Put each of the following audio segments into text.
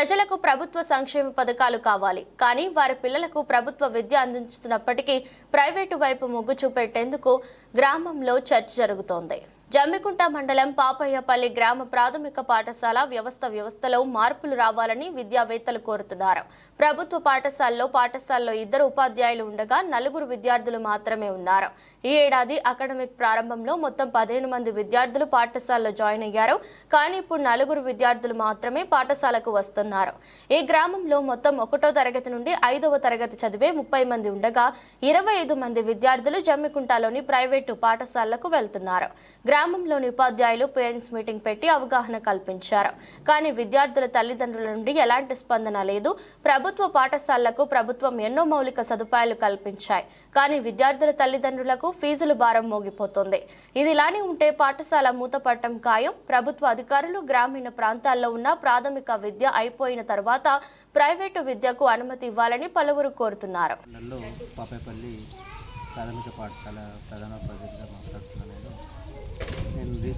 ప్రజలకు ప్రభుత్వ సంక్షేమ పథకాలు కావాలి. కానీ వారి పిల్లలకు ప్రభుత్వ విద్య అందించుతున్నప్పటికీ ప్రైవేటు వైపు మొగ్గు చూపెట్టేందుకు గ్రామంలో చర్చ జరుగుతోంది. జమ్మికుంట మండలం పాపయ్యపల్లి గ్రామ ప్రాథమిక పాఠశాల వ్యవస్థ వ్యవస్థలో మార్పులు రావాలని విద్యావేత్తలు కోరుతున్నారు. ప్రభుత్వ పాఠశాలలో పాఠశాలలో ఇద్దరు ఉపాధ్యాయులు ఉండగా నలుగురు విద్యార్థులు మాత్రమే ఉన్నారు. ఈ ఏడాది అకాడమిక్ ప్రారంభంలో మొత్తం పదిహేను మంది విద్యార్థులు పాఠశాలలో జాయిన్ అయ్యారు. కానీ ఇప్పుడు నలుగురు విద్యార్థులు మాత్రమే పాఠశాలకు వస్తున్నారు. ఈ గ్రామంలో మొత్తం ఒకటో తరగతి నుండి ఐదవ తరగతి చదివే ముప్పై మంది ఉండగా ఇరవై ఐదు మంది విద్యార్థులు జమ్మికుంటలోని ప్రైవేటు పాఠశాలలకు వెళ్తున్నారు. గ్రామంలోని ఉపాధ్యాయులు పేరెంట్స్ మీటింగ్ పెట్టి అవగాహన కల్పించారు. కానీ విద్యార్థుల తల్లిదండ్రుల నుండి ఎలాంటి స్పందన లేదు. ప్రభుత్వ పాఠశాలలకు ప్రభుత్వం ఎన్నో మౌలిక సదుపాయాలు కల్పించాయి. కానీ విద్యార్థుల తల్లిదండ్రులకు ఫీజులు భారం మోగిపోతుంది. ఇది ఇలానే ఉంటే పాఠశాల మూతపట్టం ఖాయం. ప్రభుత్వ అధికారులు గ్రామీణ ప్రాంతాల్లో ఉన్న ప్రాథమిక విద్య అయిపోయిన తర్వాత ప్రైవేటు విద్యకు అనుమతి ఇవ్వాలని పలువురు కోరుతున్నారు. పాపేపల్లి ప్రాథమిక పాఠశాల ప్రధాన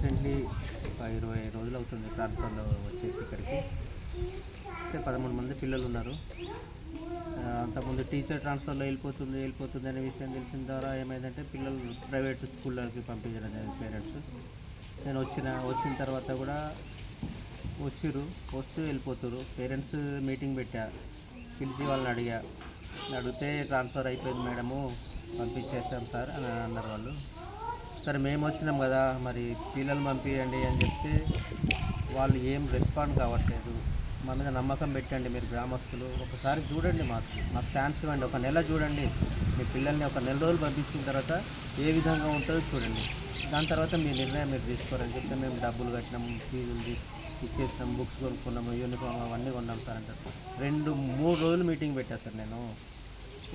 రీసెంట్లీ ఒక ఇరవై రోజులు అవుతుంది ట్రాన్స్ఫర్లో వచ్చేసి ఇక్కడికి. అయితే పదమూడు మంది పిల్లలు ఉన్నారు. అంతకుముందు టీచర్ ట్రాన్స్ఫర్లో వెళ్ళిపోతుంది వెళ్ళిపోతుంది అనే విషయం తెలిసిన ద్వారా ఏమైందంటే పిల్లలు ప్రైవేట్ స్కూళ్ళకి పంపించడం జరిగింది పేరెంట్స్. నేను వచ్చిన వచ్చిన తర్వాత కూడా వచ్చిర్రు వస్తూ వెళ్ళిపోతురు పేరెంట్స్ మీటింగ్ పెట్టా పిలిచి వాళ్ళని అడిగా. అడిగితే ట్రాన్స్ఫర్ అయిపోయింది మేడము పంపించేసాం సార్ అని అన్నారు వాళ్ళు. సరే మేము వచ్చినాం కదా మరి పిల్లలు పంపించండి అని చెప్తే వాళ్ళు ఏం రెస్పాండ్ కావట్లేదు. మా మీద నమ్మకం పెట్టండి మీరు గ్రామస్తులు. ఒకసారి చూడండి మాకు. మాకు ఛాన్స్ ఇవ్వండి. ఒక నెల చూడండి. మీ పిల్లల్ని ఒక నెల రోజులు పంపించిన తర్వాత ఏ విధంగా ఉంటుందో చూడండి. దాని తర్వాత మీ నిర్ణయం మీరు తీసుకోరని చెప్తే మేము డబ్బులు కట్టినాము ఫీజులు తీసి ఇచ్చేసినాం బుక్స్ కొనుక్కున్నాము యూనిఫామ్ అవన్నీ కొన్నాం సార్ అంటారు. రెండు మూడు రోజులు మీటింగ్ పెట్టా సార్ నేను.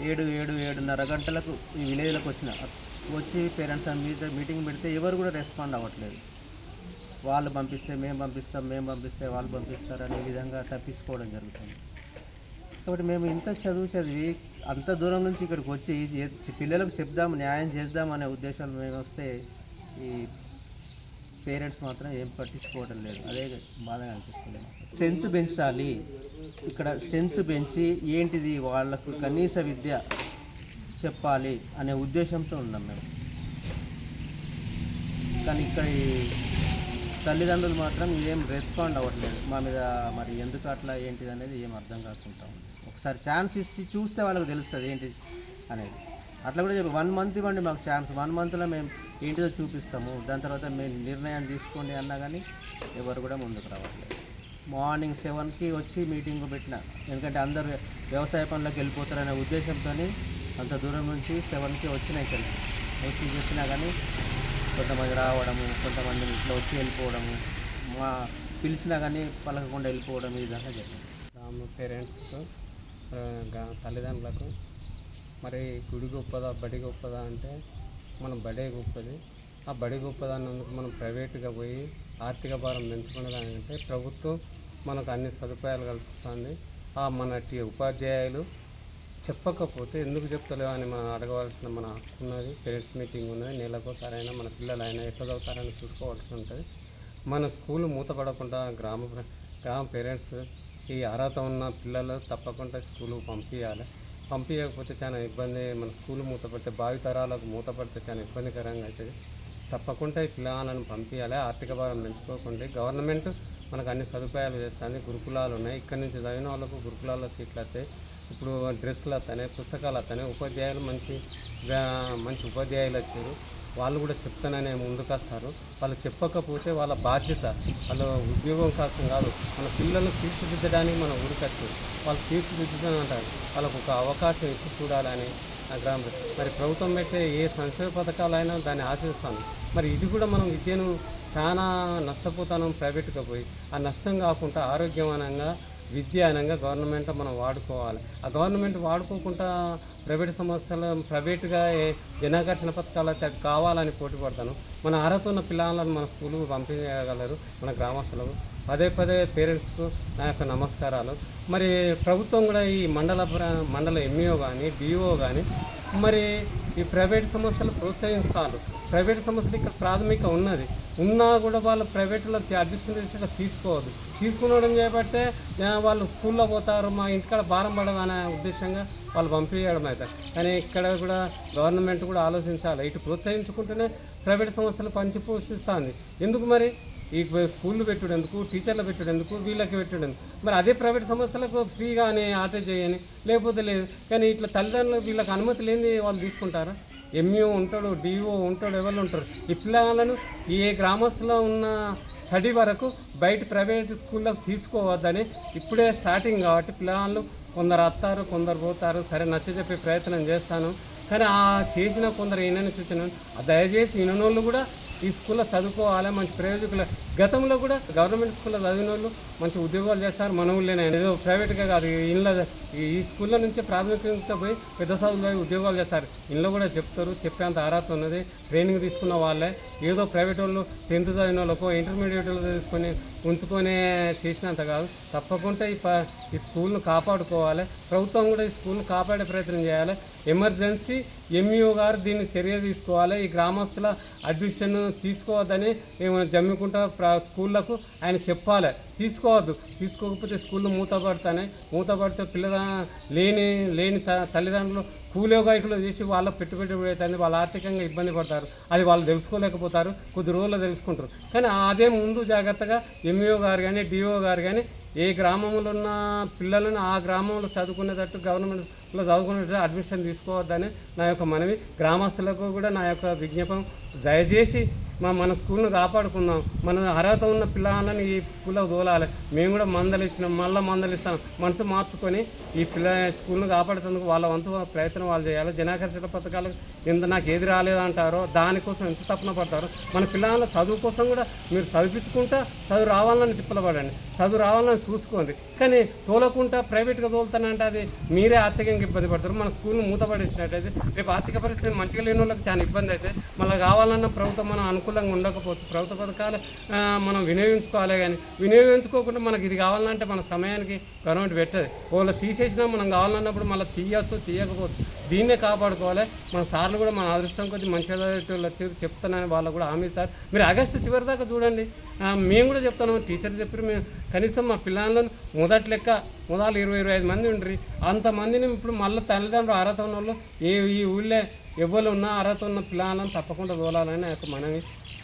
ఏడు ఏడు ఏడున్నర గంటలకు ఈ విలేజ్లకు వచ్చిన. వచ్చి పేరెంట్స్ మీటింగ్ పెడితే ఎవరు కూడా రెస్పాండ్ అవ్వట్లేదు. వాళ్ళు పంపిస్తే మేము పంపిస్తాం మేము పంపిస్తే వాళ్ళు పంపిస్తారు అనే విధంగా తప్పించుకోవడం జరుగుతుంది. కాబట్టి మేము ఇంత చదువు చదివి అంత దూరం నుంచి ఇక్కడికి వచ్చి పిల్లలకు చెప్దాం న్యాయం చేద్దాం అనే ఉద్దేశాలు మేము వస్తే ఈ పేరెంట్స్ మాత్రం ఏం పట్టించుకోవడం లేదు. అదే బాధగా అనిపిస్తుంది స్ట్రెంత్ పెంచాలి. ఇక్కడ స్ట్రెంత్ పెంచి ఏంటిది? వాళ్ళకు కనీస విద్య చెప్పాలి అనే ఉద్దేశంతో ఉన్నాం మేము. కానీ ఇక్కడ ఈ తల్లిదండ్రులు మాత్రం ఏం రెస్పాండ్ అవ్వట్లేదు. మా మీద మరి ఎందుకు అట్లా ఏంటిది అనేది ఏం అర్థం కాకుండా ఉంది. ఒకసారి ఛాన్స్ ఇచ్చి చూస్తే వాళ్ళకి తెలుస్తుంది ఏంటి అనేది. అట్లా కూడా చెప్పి వన్ మంత్ ఇవ్వండి మాకు ఛాన్స్ వన్ మంత్లో మేము ఏంటిదో చూపిస్తాము. దాని తర్వాత మేము నిర్ణయం తీసుకోండి అన్నా కానీ ఎవరు కూడా ముందుకు రావట్లేదు. మార్నింగ్ సెవెన్కి వచ్చి మీటింగ్ పెట్టిన ఎందుకంటే అందరూ వ్యవసాయ పనులకు వెళ్ళిపోతారనే ఉద్దేశంతో అంత దూరం నుంచి సెవెన్కి వచ్చినాయి ఇక్కడికి వచ్చి చెప్పినా కానీ కొంతమంది రావడము కొంతమంది ఇట్లా వచ్చి వెళ్ళిపోవడము మా పిలిచినా కానీ పలకకుండా వెళ్ళిపోవడం ఈ విధంగా జరిగింది. గ్రామ పేరెంట్స్కు తల్లిదండ్రులకు మరి గుడి గొప్పదా బడి గొప్పదా అంటే మనం బడే గొప్పది. ఆ బడి గొప్పదా అన్నందుకు మనం ప్రైవేట్గా పోయి ఆర్థిక భారం పెంచుకునేదానికంటే ప్రభుత్వం మనకు అన్ని సదుపాయాలు కల్పిస్తుంది. ఆ మన టీ ఉపాధ్యాయులు చెప్పకపోతే ఎందుకు చెప్తలేవు అని మనం అడగవలసిన మన హక్కు ఉన్నది పేరెంట్స్ మీటింగ్ ఉన్నది. నెలకోసారైనా మన పిల్లలు అయినా ఎట్లా చదువుతారని చూసుకోవాల్సి ఉంటుంది. మన స్కూల్ మూతపడకుండా గ్రామ గ్రామ పేరెంట్స్ ఈ అర్హత ఉన్న పిల్లలు తప్పకుండా స్కూల్ పంపించాలి పంపించకపోతే చాలా ఇబ్బంది. మన స్కూల్ మూతపడితే భావితరాలకు మూతపడితే చాలా ఇబ్బందికరంగా అవుతుంది తప్పకుండా ఈ పిల్లలను పంపించాలి ఆర్థిక భారం పెంచుకోకుండా. గవర్నమెంట్ మనకు అన్ని సదుపాయాలు చేస్తుంది. గురుకులాలు ఉన్నాయి. ఇక్కడ నుంచి చదివిన వాళ్ళకు గురుకులాల్లో సీట్లు వస్తాయి. ఇప్పుడు డ్రెస్సులు అతనే పుస్తకాలు అతనే ఉపాధ్యాయులు మంచి మంచి ఉపాధ్యాయులు వచ్చారు. వాళ్ళు కూడా చెప్తాననే ముందుకొస్తారు వాళ్ళు చెప్పకపోతే వాళ్ళ బాధ్యత వాళ్ళ ఉద్యోగం కోసం కాదు. మన పిల్లలను తీర్చిదిద్దడానికి మన ఊరికొచ్చు వాళ్ళు తీర్చిదిద్దుతాను అంటారు వాళ్ళకు ఒక అవకాశం ఇచ్చి చూడాలని ఆ గ్రామ మరి ప్రభుత్వం పెట్టే ఏ సంక్షేమ పథకాలైనా దాన్ని ఆశిస్తాను మరి ఇది కూడా మనం విద్యను చాలా నష్టపోతాను ప్రైవేట్గా పోయి ఆ నష్టం కాకుండా ఆరోగ్యమానంగా విద్య అనగా గవర్నమెంట్ మనం వాడుకోవాలి. ఆ గవర్నమెంట్ వాడుకోకుండా ప్రైవేట్ సంస్థలు ప్రైవేట్గా జనాకర్షణ పథకాలు అయితే కావాలని పోటీ పడతాను. మన అర్హత ఉన్న పిల్లలను మన స్కూల్కి పంపించగలరు మన గ్రామస్తులకు పదే పదే పేరెంట్స్కు నా యొక్క నమస్కారాలు. మరి ప్రభుత్వం కూడా ఈ మండల మండల ఎంఈఓ కానీ డిఓ కానీ మరి ఈ ప్రైవేట్ సంస్థలు ప్రోత్సహిస్తారు ప్రైవేట్ సంస్థలు ఇక్కడ ప్రాథమిక ఉన్నది. ఉన్నా కూడా వాళ్ళు ప్రైవేట్లో అడ్మిషన్ చేసి తీసుకోవద్దు. తీసుకునడం చేయబట్టే వాళ్ళు స్కూల్లో పోతారు మా ఇంటికాడ భారం పడదు అనే ఉద్దేశంగా వాళ్ళు పంపించడం అవుతారు కానీ ఇక్కడ కూడా గవర్నమెంట్ కూడా ఆలోచించాలి. ఇటు ప్రోత్సహించుకుంటూనే ప్రైవేట్ సంస్థలు పంచి పోషిస్తుంది. ఎందుకు మరి? ఈ స్కూళ్ళు పెట్టుడెందుకు టీచర్లు పెట్టేందుకు వీళ్ళకి పెట్టుడెందుకు మరి అదే ప్రైవేట్ సంస్థలకు ఫ్రీగానే ఆటో చేయని లేకపోతే లేదు. కానీ ఇట్లా తల్లిదండ్రులు వీళ్ళకి అనుమతి లేని వాళ్ళు తీసుకుంటారా? ఎంఈఓ ఉంటాడు డిఓ ఉంటాడు ఎవరు ఉంటారు. ఈ పిల్లలను ఏ గ్రామస్తులో ఉన్న స్టడీ వరకు బయట ప్రైవేట్ స్కూల్లో తీసుకోవద్దని ఇప్పుడే స్టార్టింగ్ కాబట్టి పిల్లలు కొందరు వస్తారు కొందరు పోతారు. సరే నచ్చజెప్పే ప్రయత్నం చేస్తాను. కానీ ఆ చేసిన కొందరు ఈయనని చూసిన దయచేసి ఈయనోళ్ళు కూడా ఈ స్కూల్లో చదువుకోవాలి మంచి ప్రయోజకులు గతంలో కూడా గవర్నమెంట్ స్కూల్లో చదివిన వాళ్ళు మంచి ఉద్యోగాలు చేస్తారు మన ఊళ్ళోనే. ఏదో ప్రైవేట్గా కాదు ఇళ్ళ ఈ స్కూల్లో నుంచి ప్రాథమికంగా పోయి పెద్ద చదువులు ఉద్యోగాలు చేస్తారు. ఇంట్లో కూడా చెప్తారు చెప్పేంత అర్హత ఉన్నది. ట్రైనింగ్ తీసుకున్న వాళ్ళే. ఏదో ప్రైవేట్ వాళ్ళు టెన్త్ చదివిన వాళ్ళకో ఇంటర్మీడియట్ తీసుకొని ఉంచుకొనే చేసినంత కాదు. తప్పకుండా ఈ ప ఈ స్కూల్ను కాపాడుకోవాలి. ప్రభుత్వం కూడా ఈ స్కూల్ను కాపాడే ప్రయత్నం చేయాలి. ఎమర్జెన్సీ ఎంఈఓ గారు దీన్ని చర్య తీసుకోవాలి. ఈ గ్రామస్తుల అడ్మిషన్ తీసుకోవద్దని మేము జమ్మికుంట ప్ర స్కూళ్ళకు ఆయన చెప్పాలి. తీసుకోవద్దు. తీసుకోకపోతే స్కూళ్ళు మూతపడతాయి మూతపడితే పిల్లల లేని లేని త తల్లిదండ్రులు కూలోగాయకులు చేసి వాళ్ళ పెట్టుబడి అవుతుంది వాళ్ళు ఆర్థికంగా ఇబ్బంది పడతారు. అది వాళ్ళు తెలుసుకోలేకపోతారు. కొద్ది రోజుల్లో తెలుసుకుంటారు. కానీ అదే ముందు జాగ్రత్తగా ఎంఈఓ గారు కానీ డిఓ గారు కానీ ఏ గ్రామంలో ఉన్న పిల్లలను ఆ గ్రామంలో చదువుకునేటట్టు గవర్నమెంట్లో చదువుకునేటట్టు అడ్మిషన్ తీసుకోవద్దని నా యొక్క మనవి. గ్రామస్తులకు కూడా నా యొక్క విజ్ఞాపం దయచేసి మా మన స్కూల్ను కాపాడుకుందాం. మన అర్హత ఉన్న పిల్లలని ఈ స్కూల్లో తోలాలి. మేము కూడా మందలు ఇచ్చినాం. మళ్ళీ మందలు ఇస్తాం. మనసు మార్చుకొని ఈ పిల్ల స్కూల్ను కాపాడుతుందుకు వాళ్ళ వంతు ప్రయత్నం వాళ్ళు చేయాలి. జనాకర్షణ పథకాలు ఎంత నాకు ఏది రాలేదంటారో దానికోసం ఎంత తప్పున పడతారో మన పిల్లల చదువు కోసం కూడా మీరు చదివించుకుంటా చదువు రావాలని తిప్పలపడండి చదువు రావాలని చూసుకోండి. కానీ తోలకుంటా ప్రైవేట్గా తోలుతానంటే అది మీరే ఆర్థికంగా ఇబ్బంది పడతారు. మన స్కూల్ను మూతపడేసినట్టయితే రేపు ఆర్థిక పరిస్థితి మంచిగా లేని వాళ్ళకి చాలా ఇబ్బంది అయితే మళ్ళీ కావాలన్న ప్రభుత్వం మనం అనుకూలంగా ఉండకపోవచ్చు ప్రభుత్వ పథకాలు మనం వినియోగించుకోవాలి కానీ వినియోగించుకోకుండా మనకి ఇది కావాలంటే మన సమయానికి గవర్నమెంట్ పెట్టదు. వాళ్ళు తీసేసినా మనం కావాలన్నప్పుడు మళ్ళీ తీయచ్చు తీయకపోవచ్చు. దీన్నే కాపాడుకోవాలి. మన సార్లు కూడా మన అదృష్టం కొద్ది మంచి వచ్చి చెప్తానని వాళ్ళు కూడా హామీ ఇస్తారు మీరు ఆగస్టు చివరి దాకా చూడండి. మేము కూడా చెప్తాను టీచర్ చెప్పారు మేము కనీసం మా పిల్లలను మొదటి లెక్క మొదలు ఇరవై ఇరవై ఐదు మంది ఉండ్రి. అంతమందిని ఇప్పుడు మళ్ళీ తల్లిదండ్రులు అర్హత ఉన్న వాళ్ళు ఏ ఈ ఊళ్ళో ఎవరు ఉన్నా అర్హత ఉన్న పిల్లలను తప్పకుండా తోలాలని నాకు మనవి.